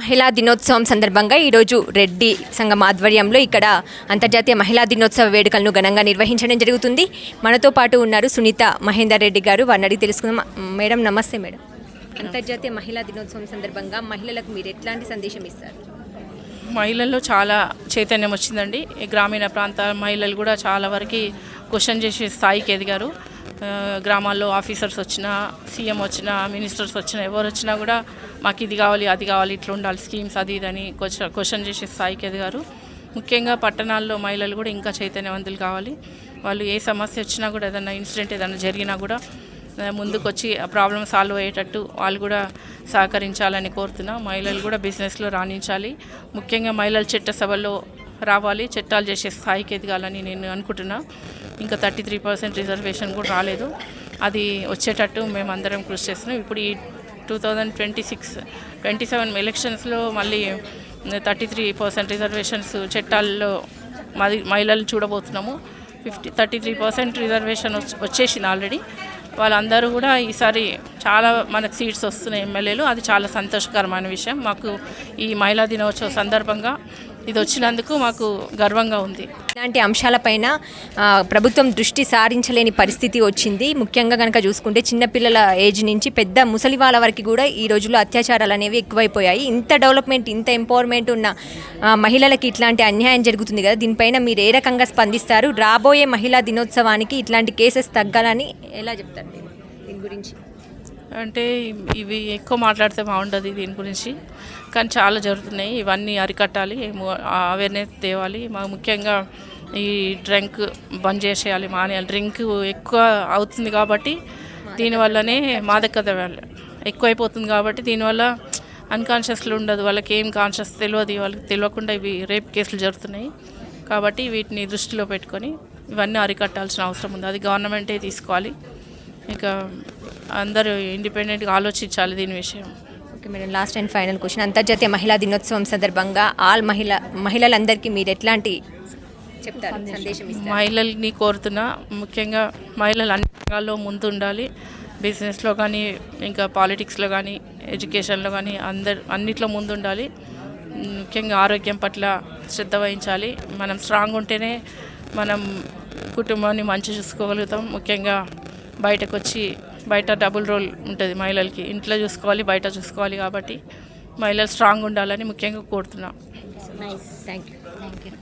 మహిళా దినోత్సవం సందర్భంగా ఈరోజు రెడ్డి సంఘం ఆధ్వర్యంలో ఇక్కడ అంతర్జాతీయ మహిళా దినోత్సవ వేడుకలను ఘనంగా నిర్వహించడం జరుగుతుంది. మనతో పాటు ఉన్నారు సునీత మహేందర్ రెడ్డి గారు వారిని అడిగి తెలుసుకుందాం. మేడం నమస్తే మేడం. అంతర్జాతీయ మహిళా దినోత్సవం సందర్భంగా మహిళలకు మీరు ఎట్లాంటి సందేశం ఇస్తారు? మహిళల్లో చాలా చైతన్యం వచ్చిందండి. గ్రామీణ ప్రాంత మహిళలు కూడా చాలా వరకు క్వశ్చన్ చేసే స్థాయికి ఎదిగారు. గ్రామాల్లో ఆఫీసర్స్ వచ్చినా సీఎం వచ్చినా మినిస్టర్స్ వచ్చినా ఎవరు వచ్చినా కూడా మాకు ఇది కావాలి అది కావాలి ఇట్లా ఉండాలి స్కీమ్స్ అది ఇది అని క్వశ్చన్ క్వశ్చన్ చేసే స్థాయికి ఎదిగారు. ముఖ్యంగా పట్టణాల్లో మహిళలు కూడా ఇంకా చైతన్యవంతులు కావాలి. వాళ్ళు ఏ సమస్య వచ్చినా కూడా ఏదైనా ఇన్సిడెంట్ ఏదైనా జరిగినా కూడా ముందుకొచ్చి ఆ ప్రాబ్లం సాల్వ్ అయ్యేటట్టు వాళ్ళు కూడా సహకరించాలని కోరుతున్నా. మహిళలు కూడా బిజినెస్లో రాణించాలి. ముఖ్యంగా మహిళలు చట్టసభలో రావాలి చట్టాలు చేసే స్థాయికి ఎదగాలని నేను అనుకుంటున్నా. ఇంకా థర్టీ త్రీ పర్సెంట్ రిజర్వేషన్ కూడా రాలేదు. అది వచ్చేటట్టు మేము అందరం కృషి చేస్తున్నాం. ఇప్పుడు ఈ two thousand twenty six twenty seven ఎలక్షన్స్లో మళ్ళీ థర్టీ త్రీ పర్సెంట్ రిజర్వేషన్స్ చట్టాల్లో మాది మహిళలు చూడబోతున్నాము. Fifty thirty three percent reservation వచ్చేసింది ఆల్రెడీ. వాళ్ళందరూ కూడా ఈసారి చాలా మనకు సీట్స్ వస్తున్నాయి ఎమ్మెల్యేలు. అది చాలా సంతోషకరమైన విషయం. మాకు ఈ మహిళా దినోత్సవ సందర్భంగా ఇది వచ్చినందుకు మాకు గర్వంగా ఉంది. ఇలాంటి అంశాలపైన ప్రభుత్వం దృష్టి సారించలేని పరిస్థితి వచ్చింది. ముఖ్యంగా కనుక చూసుకుంటే చిన్నపిల్లల ఏజ్ నుంచి పెద్ద ముసలి వాళ్ళ వరకు కూడా ఈ రోజుల్లో అత్యాచారాలు అనేవి ఎక్కువైపోయాయి. ఇంత డెవలప్మెంట్ ఇంత ఎంపవర్మెంట్ ఉన్న మహిళలకి ఇట్లాంటి అన్యాయం జరుగుతుంది కదా దీనిపైన మీరు ఏ రకంగా స్పందిస్తారు? రాబోయే మహిళా దినోత్సవానికి ఇట్లాంటి కేసెస్ తగ్గాలని ఎలా చెప్తారు? దీని గురించి. అంటే ఇవి ఎక్కువ మాట్లాడితే బాగుండదు దీని గురించి. కానీ చాలా జరుగుతున్నాయి. ఇవన్నీ అరికట్టాలి. అవేర్నెస్ తేవాలి. మా ముఖ్యంగా ఈ డ్రింక్ బంద్ చేసేయాలి మానేయాలి. డ్రింక్ ఎక్కువ అవుతుంది కాబట్టి దీనివల్లనే మాదకత వల్ల ఎక్కువైపోతుంది కాబట్టి దీనివల్ల అన్కాన్షియస్లో ఉండదు. వాళ్ళకి ఏం కాన్షియస్ తెలియదు. వాళ్ళకి తెలియకుండా ఇవి రేప్ కేసులు జరుగుతున్నాయి. కాబట్టి వీటిని దృష్టిలో పెట్టుకొని ఇవన్నీ అరికట్టాల్సిన అవసరం ఉంది. అది గవర్నమెంటే తీసుకోవాలి. ఇక అందరూ ఇండిపెండెంట్గా ఆలోచించాలి దీని విషయం. Okay madam last and final question. అంతర్జాతీయ మహిళా దినోత్సవం సందర్భంగా ఆల్ మహిళ మహిళలందరికీ మీరు ఎట్లాంటి చెప్తారు సందేశం. మహిళల్ని కోరుతున్నా ముఖ్యంగా మహిళలు అన్ని రంగాల్లో ముందు ఉండాలి బిజినెస్లో కానీ ఇంకా పాలిటిక్స్లో కానీ ఎడ్యుకేషన్లో కానీ అందరు అన్నిట్లో ముందు ఉండాలి ముఖ్యంగా ఆరోగ్యం పట్ల శ్రద్ధ వహించాలి. మనం స్ట్రాంగ్ ఉంటేనే మనం కుటుంబాన్ని మంచి చూసుకోగలుగుతాం. ముఖ్యంగా బయటకు వచ్చి బయట డబుల్ రోల్ ఉంటుంది మహిళలకి. ఇంట్లో చూసుకోవాలి బయట చూసుకోవాలి కాబట్టి మహిళలు స్ట్రాంగ్ ఉండాలని ముఖ్యంగా కోరుతున్నాం. Thank you thank you